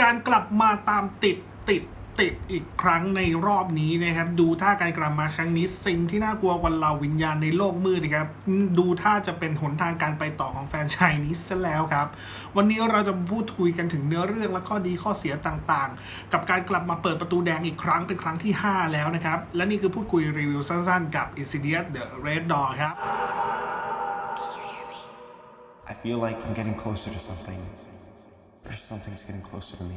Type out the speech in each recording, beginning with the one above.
การกลับมาตามติดติดติดอีกครั้งในรอบนี้นะครับ ดูท่าการกลับมาครั้งนี้ สิ่งที่น่ากลัวกว่าเหล่าวิญญาณในโลกมืดนะครับอืมดูท่าจะเป็นหนทางการไปต่อของแฟรนไชายนี้ซะแล้วครับ วันนี้เราจะมาพูดคุยกันถึงเนื้อเรื่องและข้อดีข้อเสียต่างๆ กับการกลับมาเปิดประตูแดงอีกครั้งเป็นครั้งที่ 5 แล้วนะครับ และนี่คือพูดคุยรีวิวสั้นๆ กับ Insidious The Red Door ครับ I feel like I'm getting closer to something. Or something's getting closer to me.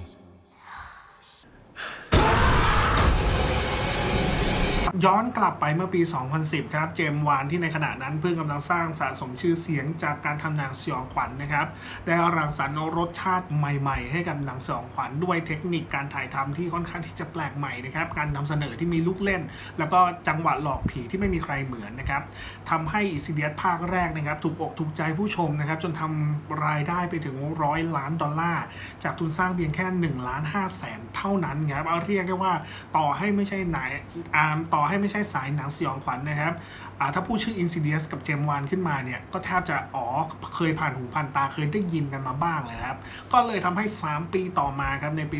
ย้อนกลับไปเมื่อปี 2010 ครับ เจมวานที่ในขณะนั้นเพิ่งกำลังสร้างสะสมชื่อเสียงจากการทำหนังสยองขวัญนะครับ ได้รังสรรค์รสชาติใหม่ๆ ให้กับหนังสยองขวัญด้วยเทคนิคการถ่ายทำที่ค่อนข้างที่จะแปลกใหม่นะครับ การนำเสนอที่มีลูกเล่น แล้วก็จังหวะหลอกผีที่ไม่มีใครเหมือนนะครับทำให้อิซิเดียสภาคแรกนะครับถูกอกถูกใจผู้ชมนะครับจนทำรายได้ไปถึงร้อยล้านดอลลาร์จากทุนสร้างเพียงแค่1ล้าน5แสนเท่านั้นครับเอาเรียกได้ว่าต่อให้ไม่ใช่ไหนอ่าต่อให้ไม่ใช่สายหนังสยองขวัญนะครับถ้าพูดชื่อ Insidious กับเจมวานขึ้นมาเนี่ย ก็แทบจะอ๋อเคยผ่านหูผ่านตาเคยได้ยินกันมาบ้างเลยครับ ก็เลยทำให้ 3 ปีต่อมาครับ ในปี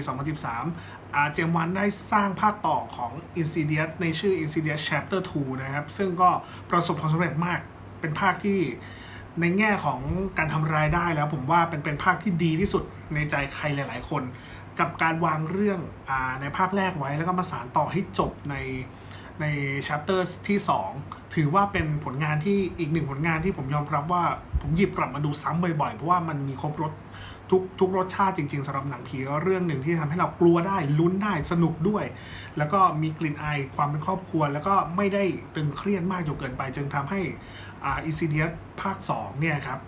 2013อ่าเจมวานได้สร้างภาคต่อของ Insidious ในชื่อ Insidious Chapter 2 นะครับ ซึ่งก็ประสบความสำเร็จมากเป็นภาคที่ในแง่ของการทำรายได้แล้วผมว่าเป็นเป็นภาคที่ดีที่สุดในใจใครหลาย ๆ คน กับการวางเรื่องอในภาคแรกไว้แล้วก็มาสานต่อให้จบใน ในชัปเตอร์ที่ 2 ถือว่าเป็นผลงานที่อีกหนึ่งผลงานที่ผมยอมรับว่าผมหยิบกลับมาดูซ้ำบ่อยๆ เพราะว่ามันมีครบรสทุกทุกรสชาติจริงๆสำหรับหนังผีเรื่องหนึ่งที่ทำให้เรากลัวได้ลุ้นได้สนุกด้วย แล้วก็มีกลิ่นอายความเป็นครอบครัว แล้วก็ไม่ได้ตึงเครียดมากจนเกินไป จึงทำให้อ่าอิซิเดียภาค2เนี่ยครับ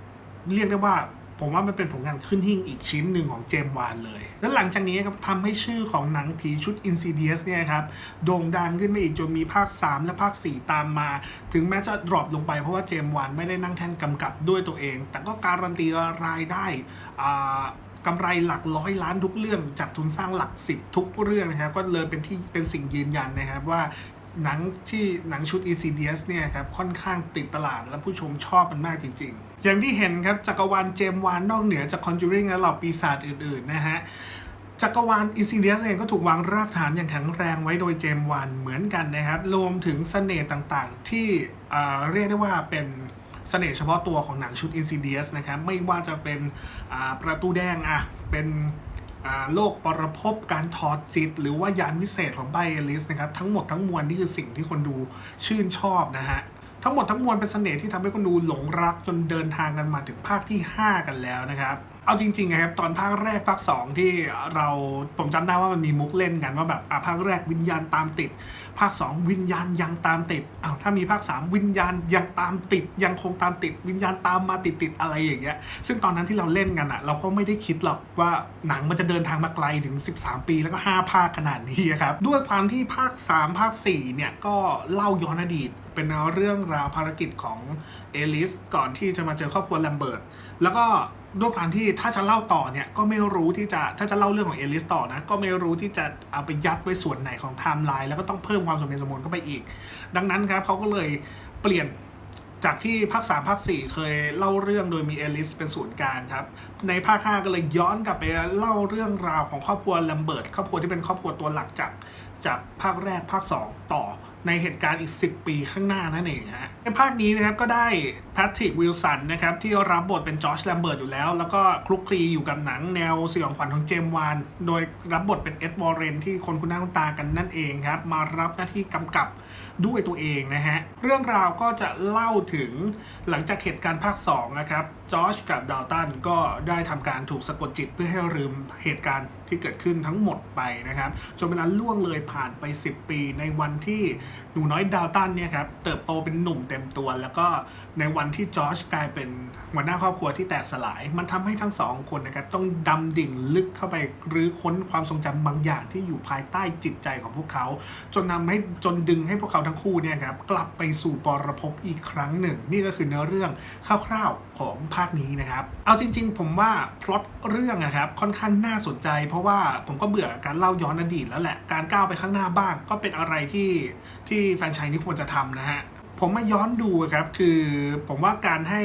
เรียกได้ว่า ผมว่ามันเป็นผลงานขึ้นหิ่งอีกชิ้นหนึ่งของเจมวานเลย และหลังจากนี้ครับทำให้ชื่อของหนังผีชุด Insidious เนี่ยครับโด่งดังขึ้นไปอีกจนมีภาค 3 และภาค 4 ตามมา ถึงแม้จะดรอปลงไปเพราะว่าเจมวานไม่ได้นั่งแท่นกำกับด้วยตัวเอง แต่ก็การันตีรายได้กำไรหลักร้อยล้านทุกเรื่องจากทุนสร้างหลักสิบทุกเรื่องนะครับก็เลยเป็นที่เป็นสิ่งยืนยันนะครับว่า หนังที่หนังชุด ECDS เนี่ยครับค่อนข้างติดตลาดและผู้ชมชอบมันมากจริง ๆ อย่างที่เห็นครับจักรวาลเจมวานนอกเหนือจาก Conjuring และเหล่าปีศาจอื่น ๆ นะฮะจักรวาล ECDS เดียสเองก็ถูกวางรากฐานอย่างแข็งแรงไว้โดยเจมวานเหมือนกันนะครับ รวมถึงเสน่ห์ต่างๆ ที่เรียกได้ว่าเป็นเสน่ห์เฉพาะตัวของหนังชุด Insidious นะครับ ไม่ว่าจะเป็นประตูแดงอะเป็น โลกปรภพการถอดจิต หรือว่ายานวิเศษของไบเอลิสนะครับทั้งหมดทั้งมวลนี่คือสิ่งที่คนดูชื่นชอบนะฮะทั้งหมดทั้งมวลเป็นเสน่ห์ที่ทำให้คนดูหลงรักจนเดินทางกันมาถึงภาคที่ 5 กันแล้วนะครับ เอาจริงๆนะครับตอนภาคแรกภาค2ที่เราผมจำได้ว่ามันมีมุกเล่นกันว่าแบบอะภาคแรกวิญญาณตามติด ภาค 2 วิญญาณยังตามติดอ้าวถ้ามีภาค 3 วิญญาณยังตามติด ยังคงตามติด วิญญาณตามมาติดติดอะไรอย่างเงี้ยซึ่งตอนนั้นที่เราเล่นกันอะ เราก็ไม่ได้คิดหรอกว่าหนังมันจะเดินทางมาไกลถึง 13 ปีแล้วก็ 5 ภาคขนาดนี้ครับด้วยความที่ภาค 3 ภาค 4 เนี่ยก็เล่าย้อนอดีตเป็นเรื่องราวภารกิจของเอลิสก่อนที่จะมาเจอครอบครัวแลมเบิร์ตแล้วก็ ด้วยความที่ถ้าจะเล่าต่อเนี่ยก็ไม่รู้ที่จะถ้าจะเล่าเรื่องของเอลิสต่อนะก็ไม่รู้ที่จะเอาไปยัดไว้ส่วนไหนของไทม์ไลน์แล้วก็ต้องเพิ่มความสมเหตุสมผลเข้าไปอีก ดังนั้นครับเขาก็เลยเปลี่ยนจากที่ภาค3ภาค4 เคยเล่าเรื่องโดยมีเอลิสเป็นศูนย์กลางครับ ในภาค5ก็เลยย้อนกลับไปเล่าเรื่องราวของครอบครัวแลมเบิร์ตครอบครัวที่เป็นครอบครัวตัวหลักจากจากภาคแรกภาค 2 ต่อ ในเหตุการณ์อีก 10 ปีข้างหน้านั่นเองฮะในภาคนี้นะครับก็ได้แพทริกวิลสันนะครับที่รับบทเป็นจอร์จแลมเบิร์ตอยู่แล้ว แล้วก็คลุกคลีอยู่กับหนังแนวสยองขวัญของเจมวาน โดยรับบทเป็นเอ็ดวอร์เรนที่คนคุ้นหน้าคุ้นตากันนั่นเองครับ มารับหน้าที่กำกับด้วยตัวเองนะฮะ เรื่องราวก็จะเล่าถึงหลังจากเหตุการณ์ภาค 2 นะครับจอร์จกับดาวตันก็ได้ทำการถูกสะกดจิตเพื่อให้ลืมเหตุการณ์ ที่เกิดขึ้นทั้งหมดไปนะครับจนเวลาล่วงเลยผ่านไป 10 ปีในวันที่ นูน้อยดาวตันเนี่ยครับเติบโตเป็นหนุ่มเต็มตัว แล้วก็ในวันที่จอร์จกลายเป็นหัวหน้าครอบครัวที่แตกสลาย มันทำให้ทั้งสองคนนะครับต้องดำดิ่งลึกเข้าไปรื้อค้นความทรงจำบางอย่างที่อยู่ภายใต้จิตใจของพวกเขา จนทำให้จนดึงให้พวกเขาทั้งคู่เนี่ยครับกลับไปสู่ปรภพอีกครั้งหนึ่ง นี่ก็คือเนื้อเรื่องคร่าวๆของภาคนี้นะครับเอาจริง ๆ ผมว่าพล็อตเรื่องนะครับค่อนข้างน่าสนใจ เพราะว่าผมก็เบื่อการเล่าย้อนอดีตแล้วแหละการก้าวไปข้างหน้าบ้างก็เป็นอะไรที่ ที่แฟนชายนี้ควรจะทำนะฮะผมมาย้อนดูครับคือผมว่าการให้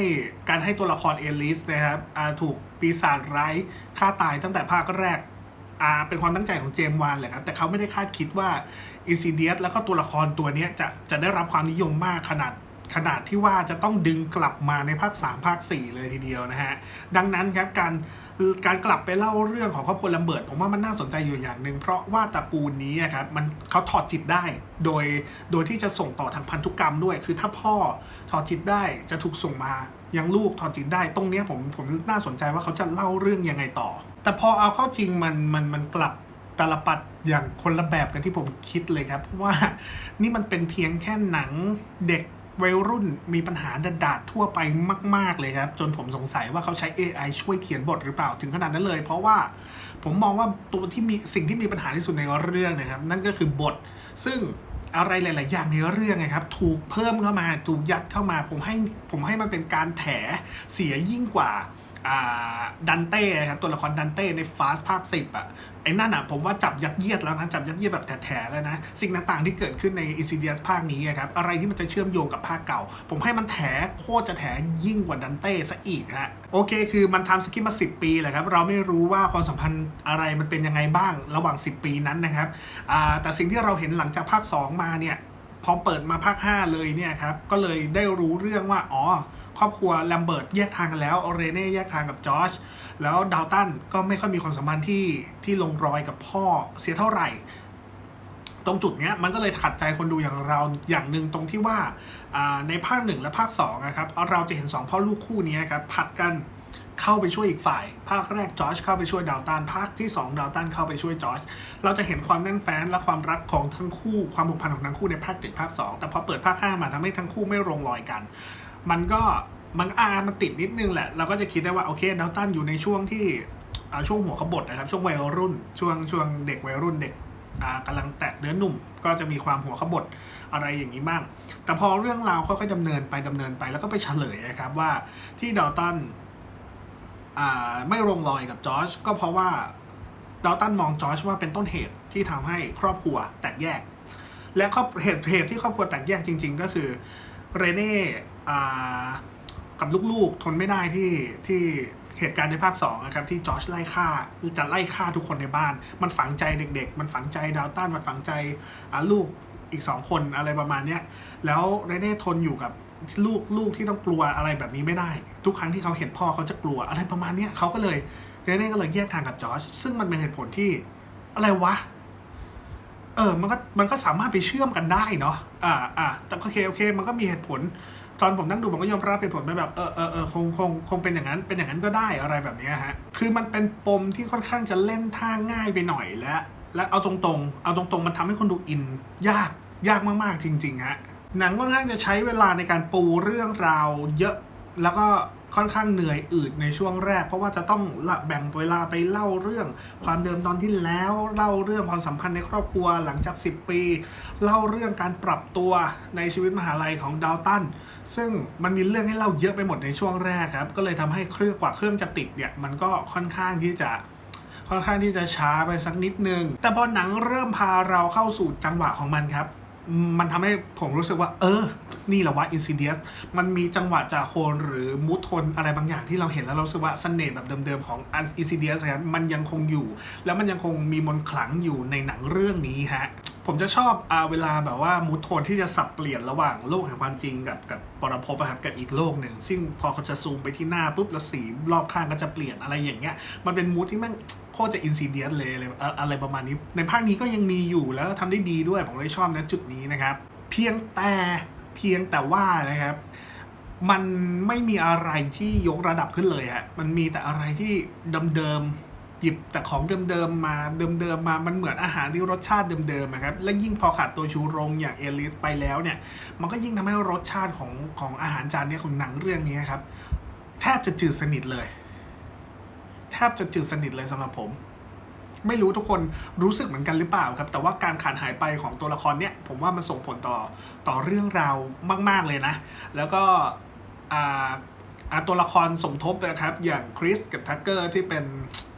การให้ตัวละครเอลิสนะครับถูกปีศาจร้ายฆ่าตายตั้งแต่ภาคแรกเป็นความตั้งใจของเจมวานแหละครับแต่เขาไม่ได้คาดคิดว่าอินซิเดียสแล้วก็ตัวละครตัวนี้จะจะได้รับความนิยมมากขนาดขนาดที่ว่าจะต้องดึงกลับมาในภาค 3 ภาค 4 เลยทีเดียวนะฮะ ดังนั้นครับการ การกลับไปเล่าเรื่องของครอบครัวลัมเบิร์ตผมว่ามันน่าสนใจอยู่อย่างหนึ่งเพราะว่าตระกูลนี้ครับมันเขาถอดจิตได้ โดยโดยที่จะส่งต่อทางพันธุกรรมด้วย คือถ้าพ่อถอดจิตได้จะถูกส่งมายังลูกถอดจิตได้ตรงนี้ผมผมน่าสนใจว่าเขาจะเล่าเรื่องยังไงต่อ แต่พอเอาเข้าจริงมันมันมันกลับตลปัดอย่างคนละแบบกันที่ผมคิดเลยครับเพราะว่านี่มันเป็นเพียงแค่หนังเด็ก วัยรุ่นมีปัญหาดาดทั่วไปมาก ๆ เลยครับ จนผมสงสัยว่าเขาใช้ AI ช่วยเขียนบทหรือเปล่าถึงขนาดนั้นเลย เพราะว่าผมมองว่าตัวที่มีสิ่งที่มีปัญหาที่สุดในเรื่องนะครับ นั่นก็คือบท ซึ่งอะไรหลาย ๆ อย่างในเรื่องนะครับ ถูกเพิ่มเข้ามา ถูกยัดเข้ามา ผมให้ผมให้มันเป็นการแถเสียยิ่งกว่า ดันเต้ครับตัวละครดันเต้ในฟาสภาคสิบอะไอ้นั่นอะผมว่าจับยัดเยียดแล้วนะจับยัดเยียดแบบแถๆแล้วนะ สิ่งต่างๆที่เกิดขึ้นในอินซิเดียสภาคนี้ครับอะไรที่มันจะเชื่อมโยงกับภาคเก่า ผมให้มันแถโคตรจะแถยิ่งกว่าดันเต้ซะอีกฮะโอเค คือมันทำสกิปมา10ปีแหละครับเราไม่รู้ว่าความสัมพันธ์อะไรมันเป็นยังไงบ้างระหว่าง 10 ปีนั้นนะครับแต่สิ่งที่เราเห็นหลังจากภาค 2 มาเนี่ย พอเปิดมาภาค 5 เลยเนี่ยครับ ก็เลยได้รู้เรื่องว่า อ๋อ ครอบครัวแลมเบิร์ตแยกทางกันแล้วเรเน่แยกทางกับจอร์จแล้วดาวตันก็ไม่ค่อยมีความสัมพันธ์ที่ที่ลงรอยกับพ่อเสียเท่าไหร่ ตรงจุดเนี้ยมันก็เลยขัดใจคนดูอย่างเราอย่างหนึ่งตรงที่ว่าอ่าในภาคหนึ่งและภาคสองนะครับเราจะเห็นสองพ่อลูกคู่นี้ครับผัดกัน เข้าไปช่วยอีกฝ่าย ภาคแรกจอร์จเข้าไปช่วยดาวตันภาคที่สองดาวตันเข้าไปช่วยจอร์จเราจะเห็นความแน่นแฟ้นและความรักของทั้งคู่ความผูกพันของทั้งคู่ในภาคหนึ่งภาคสองแต่พอเปิดภาคห้ามาทำให้ทั้งคู่ไม่ลงรอยกัน มันก็มันอามันติดนิดนึงแหละ เราก็จะคิดได้ว่าโอเคดาวตันอยู่ในช่วงที่ช่วงหัวขบถนะครับช่วงวัยรุ่น ช่วงช่วงเด็กวัยรุ่นเด็กอ่ากำลังแตะเนื้อหนุ่มก็จะมีความหัวขบถอะไรอย่างนี้บ้าง แต่พอเรื่องราวค่อยๆดำเนินไปดำเนินไปแล้วก็ไปเฉลยนะครับว่าที่ดาวตัน ไม่ลงรอยกับจอร์จก็เพราะว่าดาวตันมองจอร์จว่าเป็นต้นเหตุที่ทำให้ครอบครัวแตกแยก และครอบเหตุเหตุที่ครอบครัวแตกแยกจริง ๆ ก็คือเรเน่กับลูกๆทนไม่ได้ที่ที่เหตุการณ์ในภาค2นะครับที่จอร์จไล่ฆ่าจะไล่ฆ่าทุกคนในบ้าน มันฝังใจเด็ก ๆ มันฝังใจดาวตันมันฝังใจลูกอีก 2 คนอะไรประมาณเนี้ยแล้วเรเน่ทนอยู่กับ ลูกลูกที่ต้องกลัวอะไรแบบนี้ไม่ได้ ทุกครั้งที่เขาเห็นพ่อเขาจะกลัวอะไรประมาณเนี้ยเขาก็เลยเรเน่ก็เลยแยกทางกับจอร์จซึ่งมันเป็นเหตุผลที่อะไรวะ เออมันก็มันก็สามารถไปเชื่อมกันได้เนาะอ่าอ่าแต่โอเคโอเค มันก็มีเหตุผล ตอนผมนั่งดูผมก็ยอมรับเหตุผลไปแบบเออเออเออคงคงคงเป็นอย่างนั้นเป็นอย่างนั้นก็ได้อะไรแบบนี้ฮะคือมันเป็นปมที่ค่อนข้างจะเล่นท่าง่ายไปหน่อยและและเอาตรงๆ เอาตรงๆ มันทำให้คนดูอิน ยากยากมากๆจริง ๆ ฮะ หนังค่อนข้างจะใช้เวลาในการปูเรื่องราวเยอะแล้วก็ค่อนข้างเหนื่อยอืดในช่วงแรก เพราะว่าจะต้องละแบ่งเวลาไปเล่าเรื่อง ความเดิมตอนที่แล้ว เล่าเรื่องความสัมพันธ์ในครอบครัวหลังจาก 10 ปี เล่าเรื่องการปรับตัวในชีวิตมหาลัยของดาวตันซึ่งมันมีเรื่องให้เล่าเยอะไปหมดในช่วงแรกครับ ก็เลยทำให้เครื่องกว่าเครื่องจะติดเนี่ยมันก็ค่อนข้างที่จะค่อนข้างที่จะช้าไปสักนิดนึงแต่พอหนังเริ่มพาเราเข้าสู่จังหวะของมันครับ มันทำให้ผมรู้สึกว่า เออ นี่แหละว่า Insidious มันมีจังหวะจาโคนหรือมูทโทนอะไรบางอย่างที่เราเห็นแล้วเรารู้สึกว่าเสน่ห์แบบเดิมๆของ Insidious ครับมันยังคงอยู่ แล้วมันยังคงมีมนต์ขลังอยู่ในหนังเรื่องนี้ฮะ ผมจะชอบอเวลาแบบว่ามูทโทนที่จะสับเปลี่ยนระหว่างโลกแห่งความจริงกับกับปรภพอะครับกับอีกโลกหนึ่ง ซึ่งพอเขาจะซูมไปที่หน้าปุ๊บแล้วสีรอบข้างก็จะเปลี่ยนอะไรอย่างเงี้ย มันเป็นมูทที่แม่งโคตรจะอินซีเดียสเลยอะไรอะไรประมาณนี้ ในภาคนี้ก็ยังมีอยู่แล้วทำได้ดีด้วย ผมเลยชอบนะจุดนี้นะครับ เพียงแต่เพียงแต่ว่านะครับ มันไม่มีอะไรที่ยกระดับขึ้นเลยฮะมันมีแต่อะไรที่เดิมๆ หยิบแต่ของเดิมๆมาเดิมๆมามันเหมือนอาหารที่รสชาติเดิมๆอะครับและยิ่งพอขาดตัวชูโรงอย่างเอลิสไปแล้วเนี่ยมันก็ยิ่งทำให้รสชาติของของอาหารจานนี้ของหนังเรื่องนี้ครับแทบจะจืดสนิทเลย แทบจะจืดสนิทเลยสำหรับผมไม่รู้ทุกคนรู้สึกเหมือนกันหรือเปล่าครับ แต่ว่าการขาดหายไปของตัวละครเนี่ย ผมว่ามันส่งผลต่อต่อเรื่องราวมาก ๆเลยนะ แล้วก็อ่า ตัวละครสมทบนะครับอย่างคริสกับทักเกอร์ที่เป็น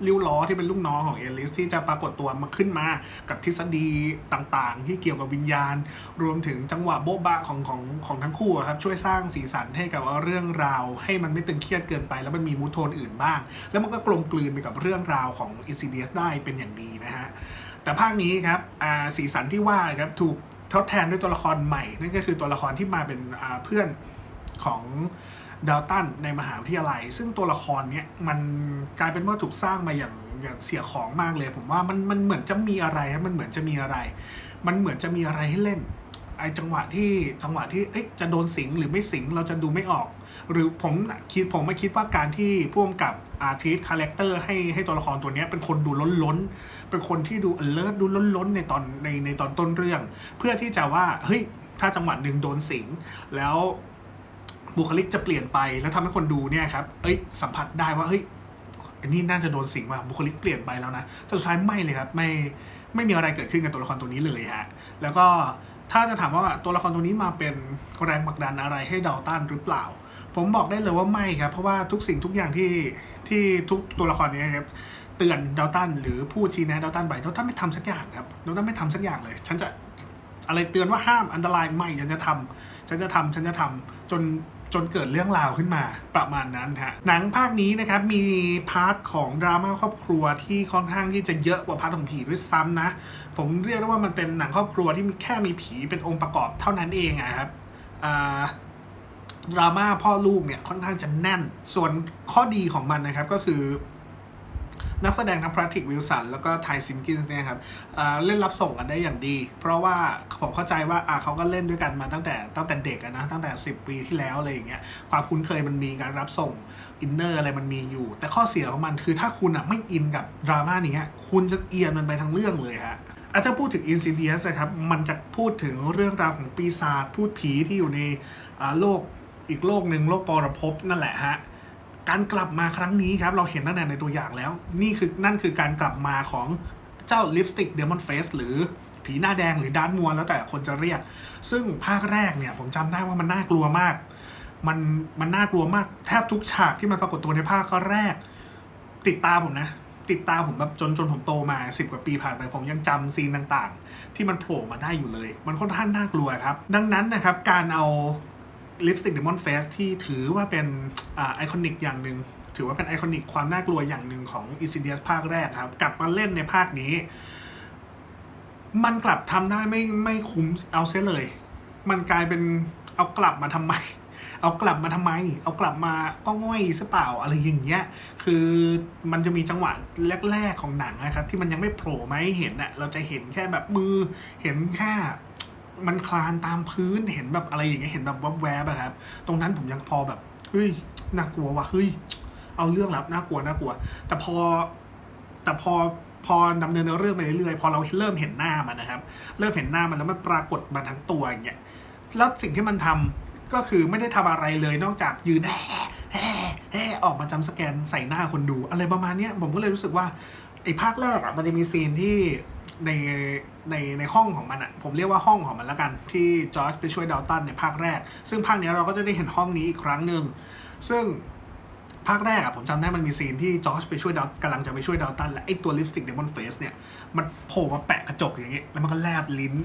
ริ้วล้อที่เป็นลูกน้องของเอลิสที่จะปรากฏตัวมาขึ้นมากับทฤษฎีต่างๆ ที่เกี่ยวกับวิญญาณ รวมถึงจังหวะโบ๊ะบะของของของทั้งคู่ครับช่วยสร้างสีสันให้กับเรื่องราว ให้มันไม่ตึงเครียดเกินไป แล้วมันมีมูทโทนอื่นบ้าง แล้วมันก็กลมกลืนไปกับเรื่องราวของ i n s i d i o u s ได้เป็นอย่างดีนะฮะแต่ภาคนี้ครับสีสันที่ว่าครับถูกทดแทนด้วยตัวละครใหม่นั่นก็คือตัวละครที่มาเป็นเพื่อนของ ดาวตันในมหาวิทยาลัย ซึ่งตัวละครเนี้ยมันกลายเป็นว่าถูกสร้างมาอย่างอย่างเสียของมากเลย ผมว่ามันมันเหมือนจะมีอะไรครับมันเหมือนจะมีอะไร มันเหมือนจะมีอะไรให้เล่นไอจังหวะที่จังหวะที่เอ๊ะจะโดนสิงหรือไม่สิงเราจะดูไม่ออก หรือผมคิดผมไม่คิดว่าการที่พ่วงกับอาร์ติสคาแรคเตอร์ให้ให้ตัวละครตัวนี้เป็นคนดูล้นล้น เป็นคนที่ดู alert ดูล้นล้นในตอนในในตอนต้นเรื่อง เพื่อที่จะว่าเฮ้ยถ้าจังหวะหนึ่งโดนสิงแล้ว บุคลิกจะเปลี่ยนไปแล้วทำให้คนดูเนี่ยครับเอ้ยสัมผัสได้ว่าเฮ้ยอันนี้น่าจะโดนสิงว่ะบุคลิกเปลี่ยนไปแล้วนะแต่สุดท้ายไม่เลยครับไม่ไม่มีอะไรเกิดขึ้นกับตัวละครตัวนี้เลยฮะแล้วก็ถ้าจะถามว่าตัวละครตัวนี้มาเป็นแรงผลักดันอะไรให้ดาวตันหรือเปล่า ผมบอกได้เลยว่าไม่ครับ เพราะว่าทุกสิ่งทุกอย่างที่ที่ทุกตัวละครเนี้ครับเตือนดาวตันหรือพูดชี้แนะดาวตันไปดาวตันไม่ทำสักอย่างครับดาวตันไม่ทำสักอย่างเลย ฉันจะอะไรเตือนว่าห้ามอันตรายไม่ฉันจะทำฉันจะทำฉันจะทำจน จนเกิดเรื่องราวขึ้นมาประมาณนั้นฮะหนังภาคนี้นะครับมีพาร์ทของดราม่าครอบครัวที่ค่อนข้างที่จะเยอะกว่าพาร์ทของผีด้วยซ้ำนะ ผมเรียกได้ว่ามันเป็นหนังครอบครัวที่มีแค่มีผีเป็นองค์ประกอบเท่านั้นเองอะครับดราม่าพ่อลูกเนี่ยค่อนข้างจะแน่น ส่วนข้อดีของมันนะครับก็คือ นักแสดงทั้งพราติกวิลสันแล้วก็ไทซิมกินส์เนี่ยครับเล่นรับส่งกันได้อย่างดี เพราะว่าผมเข้าใจว่าเขาก็เล่นด้วยกันมาตั้งแต่ตั้งแต่เด็กนะตั้งแต่ 10 ปีที่แล้วอะไรอย่างเงี้ยความคุ้นเคยมันมีการรับส่งอินเนอร์อะไรมันมีอยู่ แต่ข้อเสียของมันคือถ้าคุณอะไม่อินกับดราม่านี้คุณจะเอียนมันไปทั้งเรื่องเลยฮะอะถ้าพูดถึง Insidious นะครับ มันจะพูดถึงเรื่องราวของปีศาจพูดผีที่อยู่ในโลกอีกโลกหนึ่งโลกปรภพนั่นแหละฮะ การกลับมาครั้งนี้ครับ เราเห็นตั้งแต่ในตัวอย่างแล้ว นี่คือนั่นคือการกลับมาของเจ้าลิปสติกเดมอนเฟสหรือผีหน้าแดงหรือดานมัวแล้วแต่คนจะเรียก ซึ่งภาคแรกเนี่ยผมจำได้ว่ามันน่ากลัวมาก มันมันน่ากลัวมากแทบทุกฉากที่มันปรากฏตัวในภาคแรก ติดตาผมนะ ติดตาผมแบบจนจนผมโตมาสิบกว่าปีผ่านไปผมยังจำซีนต่างๆ ที่มันโผล่มาได้อยู่เลย มันค่อนข้างน่ากลัวครับ ดังนั้นนะครับการเอา ลิปสติกเดมอนเฟสที่ถือว่าเป็นไอคอนิกอย่างหนึ่งถือว่าเป็นไอคอนิกความน่ากลัวอย่างหนึ่งของ i n s i d i o u s ภาคแรกครับ กลับมาเล่นในภาคนี้ มันกลับทำได้ไม่ไม่คุ้มเอาเสียเลย มันกลายเป็นเอากลับมาทำไม เอากลับมาทำไม เอากลับมาก็ง่อยซะเปล่าอะไรอย่างเงี้ย คือมันจะมีจังหวะแรก ๆของหนังนะครับ ที่มันยังไม่โผล่มาให้เห็นอะเราจะเห็นแค่แบบมือเห็นแค่ มันคลานตามพื้นเห็นแบบอะไรอย่างเงี้ยเห็นแบบแวบๆอะครับ ตรงนั้นผมยังพอแบบเฮ้ยน่ากลัวว่ะเฮ้ยเอาเรื่องแล้วน่ากลัวน่ากลัว แต่พอแต่พอพอดำเนินเรื่องไปเรื่อยๆพอเราเริ่มเห็นหน้ามันนะครับ เริ่มเห็นหน้ามันแล้วมันปรากฏมาทั้งตัวอย่างเงี้ยแล้วสิ่งที่มันทำก็คือไม่ได้ทำอะไรเลยนอกจากยืนแห่แห่แห่ออกมาจำสแกนใส่หน้าคนดู อะไรประมาณเนี้ยผมก็เลยรู้สึกว่าไอ้ภาคแรกอะมันจะมีซีนที่ ในในในห้องของมันอะผมเรียกว่าห้องของมันแล้วกัน ที่จอร์จไปช่วยดาวตันในภาคแรก ซึ่งภาคเนี้ยเราก็จะได้เห็นห้องนี้อีกครั้งหนึ่งซึ่งภาคแรกอะผมจำได้มันมีซีนที่จอร์จไปช่วยดาวกำลังจะไปช่วยดาวตันและไอตัวลิปสติกเดมอนเฟสเนี่ย มันโผล่มาแปะกระจกอย่างเงี้ยแล้วมันก็แลบลิ้น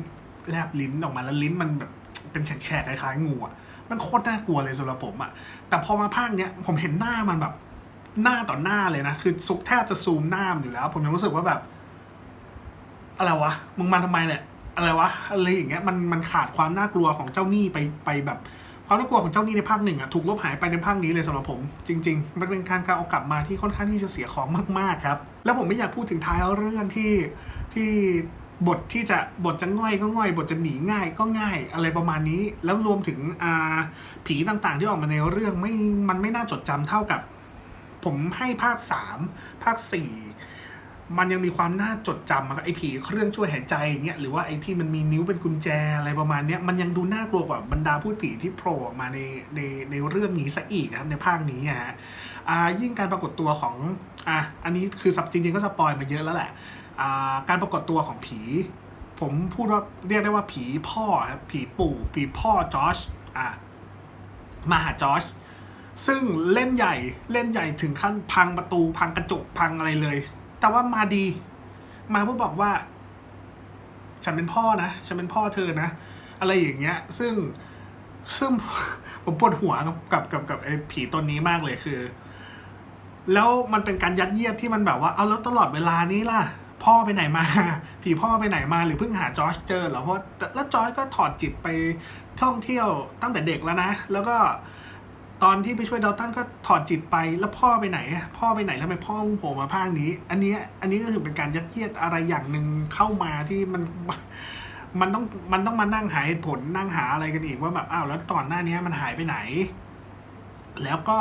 แลบลิ้นออกมาแล้วลิ้นมันแบบเป็นแฉกๆคล้ายๆงูอะมันโคตรน่ากลัวเลยสำหรับผมอะแต่พอมาภาคเนี้ยผมเห็นหน้ามันแบบหน้าต่อหน้าเลยนะ คือซุกแทบจะซูมหน้ามันอยู่แล้ว ผมยังรู้สึกว่าแบบ อะไรวะ มึงมาทำไมเนี่ย อะไรวะ อะไรอย่างเงี้ย มัน มันขาดความน่ากลัวของเจ้าหนี้ไป ไปแบบ ความน่ากลัวของเจ้าหนี้ในภาคหนึ่งอะถูกลบหายไปในภาคนี้เลยสำหรับผม จริง ๆ มันเป็นการการเอากลับมาที่ค่อนข้างที่จะเสียของมาก ๆ ครับ แล้วผมไม่อยากพูดถึงท้ายเรื่องที่ ที่บทที่จะบทจะง่อยก็ง่อย บทจะหนีง่ายก็ง่าย อะไรประมาณนี้ แล้วรวมถึงอ่าผีต่างๆ ที่ออกมาในเรื่องไม่ มันไม่น่าจดจำเท่ากับ ผมให้ภาคสามภาคสี่ มันยังมีความน่าจดจำอะครับไอ้ผีเครื่องช่วยหายใจอย่างเงี้ยหรือว่าไอ้ที่มันมีนิ้วเป็นกุญแจอะไรประมาณเนี้ยมันยังดูน่ากลัวกว่าบรรดาพูดผีที่โผล่ออกมาในในในเรื่องนี้ซะอีกนะครับในภาคนี้อะฮะอ่ายิ่งการปรากฏตัวของอะอันนี้คือสับจริงๆก็สปอยมาเยอะแล้วแหละอ่าการปรากฏตัวของผี ผมพูดว่าเรียกได้ว่าผีพ่อครับผีปู่ผีพ่อจอชอะมาหาจอชซึ่งเล่นใหญ่เล่นใหญ่ถึงขั้นพังประตูพังกระจกพังอะไรเลย แต่ว่ามาดี มาเพื่อบอกว่า ฉันเป็นพ่อนะ ฉันเป็นพ่อเธอนะ อะไรอย่างเงี้ย ซึ่งซึ่งผมปวดหัวกับกับกับไอ้ผีตนนี้มากเลยคือ แล้วมันเป็นการยัดเยียดที่มันแบบว่าเอาแล้วตลอดเวลานี้ล่ะ พ่อไปไหนมา ผีพ่อไปไหนมาหรือเพิ่งหาจอร์จเจอเหรอเพราะแล้วจอร์จก็ถอดจิตไปท่องเที่ยวตั้งแต่เด็กแล้วนะ แล้วก็ ตอนที่ไปช่วยดาวตันก็ถอดจิตไปแล้วพ่อไปไหน พ่อไปไหนแล้วไมพ่อโผล่มาภาคนี้ อันนี้อันนี้ก็ถือเป็นการยัดเยียดอะไรอย่างหนึ่งเข้ามาที่มันมันต้องมันต้องมานั่งหาเหตุผลนั่งหาอะไรกันอีกว่าแบบอ้าวแล้วตอนหน้านี้มันหายไปไหน แล้วก็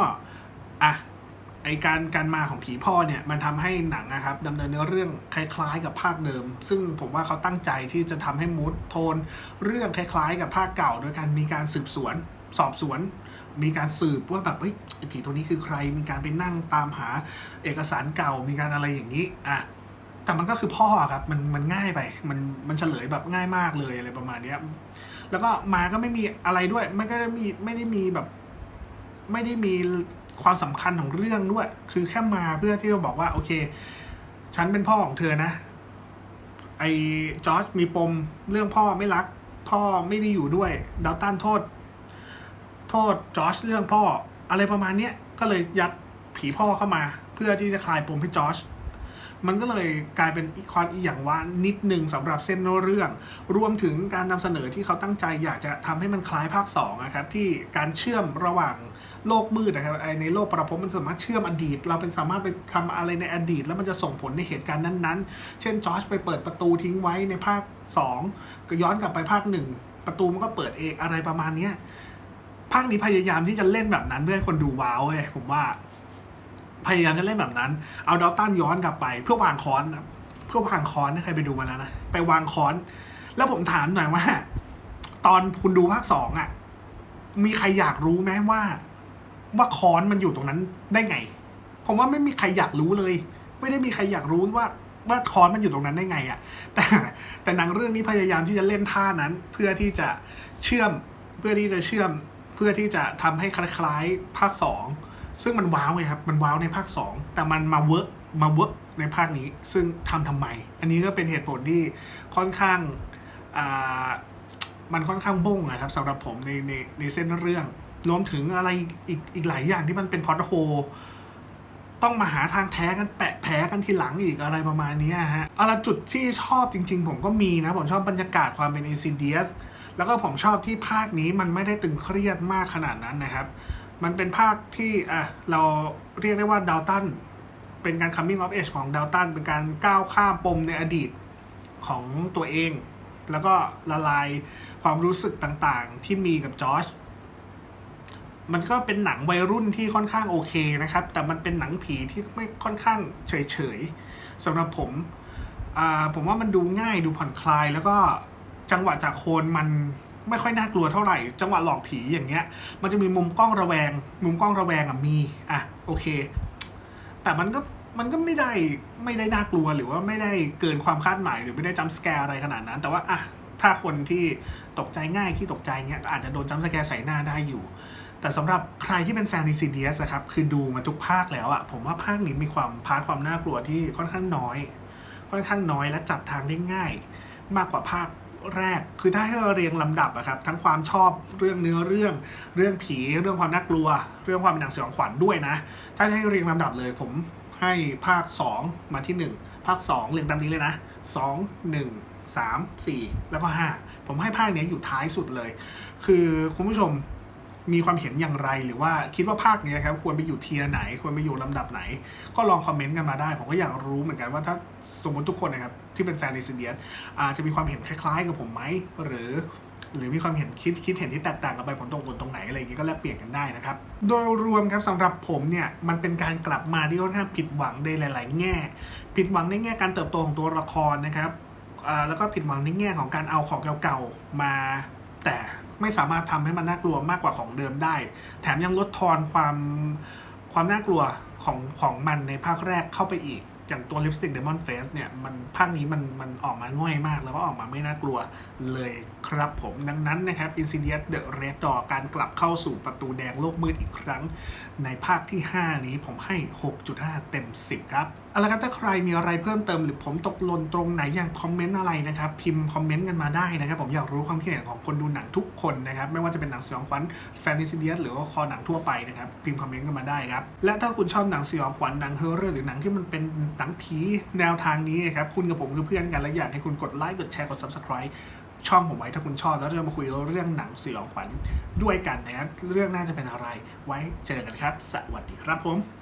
อะไอการการมาของผีพ่อเนี่ยมันทำให้หนังนะครับดำเนินเนื้อเรื่องคล้าย ๆ กับภาคเดิม ซึ่งผมว่าเขาตั้งใจที่จะทำให้มูดโทน เรื่องคล้าย ๆ กับภาคเก่า โดยการมีการสืบสวน สอบสวน มีการสืบว่าแบบเฮ้ยไอ้ผีตัวนี้คือใคร มีการไปนั่งตามหาเอกสารเก่า มีการอะไรอย่างนี้อะแต่มันก็คือพ่อครับ มันมันง่ายไป มันมันเฉลยแบบง่ายมากเลยอะไรประมาณเนี้ย แล้วก็มาก็ไม่มีอะไรด้วย ไม่ก็ได้มีไม่ได้มีแบบ ไม่ได้มีความสำคัญของเรื่องด้วย คือแค่มาเพื่อที่จะบอกว่า โอเค ฉันเป็นพ่อของเธอนะ ไอ้จอร์จมีปมเรื่องพ่อไม่รัก พ่อไม่ได้อยู่ด้วยดาวตันโทษ โทษจอร์จเรื่องพ่อ อะไรประมาณเนี้ยก็เลยยัดผีพ่อเข้ามา เพื่อที่จะคลายปมให้จอร์จมันก็เลยกลายเป็นอีกความอีกอย่างว่านิดหนึ่งสำหรับเส้นเรื่อง รวมถึงการนำเสนอที่เขาตั้งใจอยากจะทำให้มันคล้ายภาค2นะครับที่การเชื่อมระหว่างโลกมืดนะครับไอในโลกประพบมันสามารถเชื่อมอดีต เราเป็นสามารถไปทำอะไรในอดีต แล้วมันจะส่งผลในเหตุการณ์นั้นๆ เช่นจอร์จไปเปิดประตูทิ้งไว้ในภาค 2 ก็ย้อนกลับไปภาคหนึ่งประตูมันก็เปิดเองอะไรประมาณนี้ ภาคนี้พยายามที่จะเล่นแบบนั้นเพื่อให้คนดูว้าวเลยผมว่า พยายามจะเล่นแบบนั้น เอาดอลตันย้อนกลับไป เพื่อวางคอนนะเพื่อวางคอนนะใครไปดูมาแล้วนะไปวางคอน แล้วผมถามหน่อยว่า ตอนคุณดูภาคสองอะ มีใครอยากรู้ไหมว่า ว่าคอนมันอยู่ตรงนั้นได้ไงผมว่าไม่มีใครอยากรู้เลย ไม่ได้มีใครอยากรู้ว่าว่าคอนมันอยู่ตรงนั้นได้ไงอะ แต่แต่หนังเรื่องนี้พยายามที่จะเล่นท่านั้น เพื่อที่จะเชื่อมเพื่อที่จะเชื่อม พื่อที่จะทำให้คล้ายๆภาคสองซึ่งมันว้าวไงครับ มันว้าวในภาค 2 แต่มันมาเวิร์กมาเวิร์กในภาคนี้ ซึ่งทำทำไม อันนี้ก็เป็นเหตุผลที่ค่อนข้างมันค่อนข้างบ้งนะครับสำหรับผมในในในเส้นเรื่อง รวมถึงอะไรอีกอีกหลายอย่างที่มันเป็นพอดโฮต้องมาหาทางแท้กันแปะแพ้กันทีหลังอีกอะไรประมาณนี้ฮะเอาละจุดที่ชอบจริง ๆ ผมก็มีนะ ผมชอบบรรยากาศความเป็น Insidious แล้วก็ผมชอบที่ภาคนี้มันไม่ได้ตึงเครียดมากขนาดนั้นนะครับ มันเป็นภาคที่อะเราเรียกได้ว่าดาวตันเป็นการ coming of age ของดาวตันเป็นการก้าวข้ามปมในอดีตของตัวเอง แล้วก็ละลายความรู้สึกต่างๆ ที่มีกับจอร์จมันก็เป็นหนังวัยรุ่นที่ค่อนข้างโอเคนะครับ แต่มันเป็นหนังผีที่ไม่ค่อนข้างเฉยๆสำหรับผม ผมว่ามันดูง่ายดูผ่อนคลายแล้วก็ จังหวะจากโคนมันไม่ค่อยน่ากลัวเท่าไหร่ จังหวะหลอกผีอย่างเงี้ย มันจะมีมุมกล้องระแวง มุมกล้องระแวงอะมีอะโอเค แต่มันก็มันก็ไม่ได้ไม่ได้น่ากลัวหรือว่าไม่ได้เกินความคาดหมายหรือไม่ได้จัมสแกร์อะไรขนาดนั้น แต่ว่าอะถ้าคนที่ตกใจง่ายที่ตกใจเงี้ยอาจจะโดนจัมสแกร์ใส่หน้าได้อยู่ แต่สำหรับใครที่เป็นแฟน Insidious นะครับคือดูมาทุกภาคแล้วอะผมว่าภาคนี้มีความพาร์ทความน่ากลัวที่ค่อนข้างน้อย ค่อนข้างน้อยและจับทางได้ง่าย มากกว่าภาค แรก คือถ้าให้เราเรียงลำดับอะครับ ทั้งความชอบเรื่องเนื้อเรื่อง เรื่องผี เรื่องความน่ากลัว เรื่องความเป็นหนังสยองขวัญด้วยนะ ถ้าให้เรียงลำดับเลยผมให้ภาค 2 มาที่ 1 ภาค 2 เรียงตามนี้เลยนะ 2 1 3 4 แล้วก็ 5 ผมให้ภาคเนี้ยอยู่ท้ายสุดเลย คือคุณผู้ชม มีความเห็นอย่างไรหรือว่าคิดว่าภาคนี้ครับควรไปอยู่เทียร์ไหน ควรไปอยู่ลำดับไหน ก็ลองคอมเมนต์กันมาได้ ผมก็อยากรู้เหมือนกันว่าถ้าสมมติทุกคนนะครับที่เป็นแฟนในซีเดียสอาจจะมีความเห็นคล้ายๆ กับผมไหมหรือหรือมีความเห็นคิดคิดเห็นที่แตกต่างกันไปผลตรงผลตรงไหนอะไรอย่างนี้ก็แลกเปลี่ยนกันได้นะครับ โดยรวมครับสำหรับผมเนี่ยมันเป็นการกลับมาที่ค่อนข้างผิดหวังในหลาย ๆ แง่ ผิดหวังในแง่การเติบโตของตัวละครนะครับแล้วก็ผิดหวังในแง่ของการเอาของเก่าๆมาแต่ ไม่สามารถทำให้มันน่ากลัวมากกว่าของเดิมได้ แถมยังลดทอนความความน่ากลัวของของมันในภาคแรกเข้าไปอีก อย่างตัว Lipstick Demon Face เนี่ยมันภาคนี้มันมันออกมาง่อยมาก แล้วก็ออกมาไม่น่ากลัวเลยครับผมดังนั้นนะครับ Insidious The Red Door การกลับเข้าสู่ประตูแดงโลกมืดอีกครั้ง ในภาคที่ 5 นี้ผมให้ 6.5 เต็ม 10 ครับเอาละครับถ้าใครมีอะไรเพิ่มเติมหรือผมตกหล่นตรงไหนอย่ากคอมเมนต์อะไรนะครับพิมพ์คอมเมนต์กันมาได้นะครับ ผมอยากรู้ความคิดเห็นของคนดูหนังทุกคนนะครับไม่ว่าจะเป็นหนังสยองขวัญแฟนตาซีเดียสหรือว่าคอหนังทั่วไปนะครับพิมพ์คอมเมนต์กันมาได้ครับและถ้าคุณชอบหนังสยองขวัญหนังเฮอร์เรอร์หรือหนังที่มันเป็นหนังผีแนวทางนี้ครับคุณกับผมคือเพื่อนกันและอยากให้คุณกดไลค์กดแชร์กด subscribe ช่องผมไว้ถ้าคุณชอบแล้วจะมาคุยเรื่องหนังสยองขวัญด้วยกันนะครับเรื่องน่าจะเป็นอะไร ไว้เจอกันครับ สวัสดีครับผม